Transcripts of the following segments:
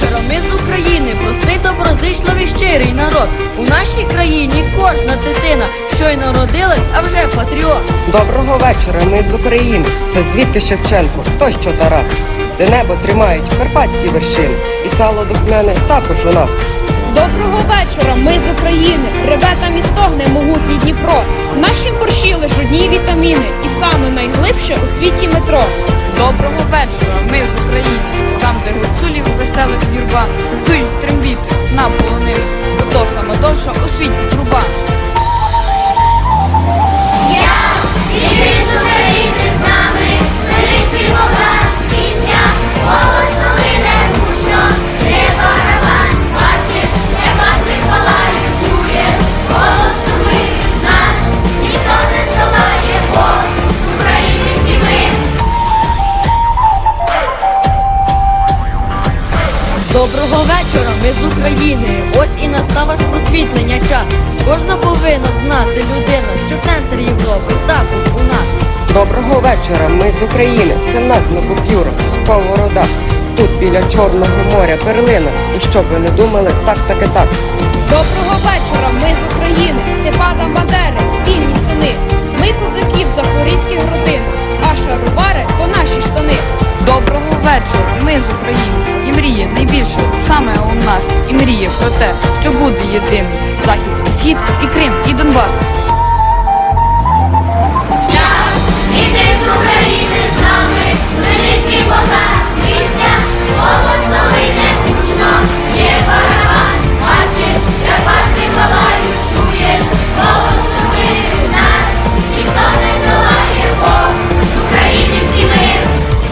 вечора ми з України, простий, доброзичливий, щирий народ. У нашій країні кожна дитина, що й народилась, а вже патріот. Доброго вечора, ми з України. Це звідки Шевченко, той що Тарас, де небо тримають карпатські вершини, і сало до мене також у нас. Доброго вечора, ми з України. Реве там і стогне могутній Дніпро. Наші нашім борщі лежуть дні вітаміни, і саме найглибше у світі метро. Доброго вечора, ми з України. Доброго вечора, ми з України. Ось і настав аж просвітлення час. Кожна повинна знати людина, що центр Європи також у нас. Доброго вечора, ми з України. Це нас на купюрах, сковорода. Тут біля Чорного моря перлина. І щоб ви не думали, так так і так. Доброго вечора, ми з України, Степана Бандери, мріє про те, що буде єдиний захід і схід, і Крим, і Донбас.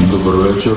Добрий вечір,